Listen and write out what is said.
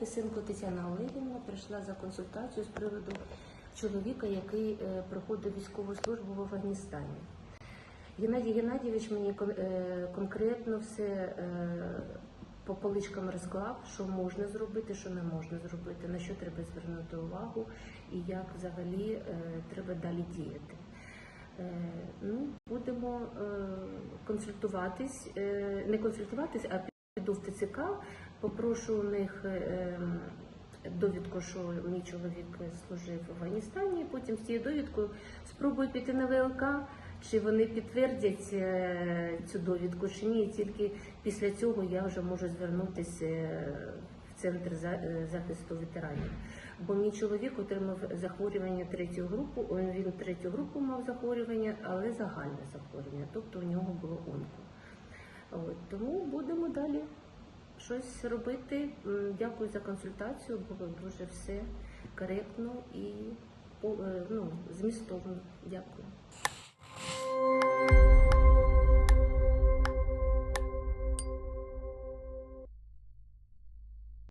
Фесенко Тетяна Олегівна прийшла за консультацією з приводу чоловіка, який е, проходив військову службу в Афганістані. Геннадій Геннадійович мені е, конкретно все е, по поличкам розклав, що можна зробити, що не можна зробити, на що треба звернути увагу і як взагалі треба далі діяти. Ну, будемо консультуватись, не консультуватись, а піду в ТЦК, попрошу у них е, ем, довідку, що мій чоловік служив в Афганістані. Потім з цією довідкою спробую піти на ВЛК, чи вони підтвердять е, цю довідку, чи ні. Тільки після цього я вже можу звернутися е, в центр захисту ветеранів. Бо мій чоловік отримав захворювання третю групу. Він третю групу мав захворювання, але загальне захворювання, тобто у нього було онко. От, тому будемо далі щось робити. Дякую за консультацію. Було дуже все коректно і е, ну, змістовно. Дякую.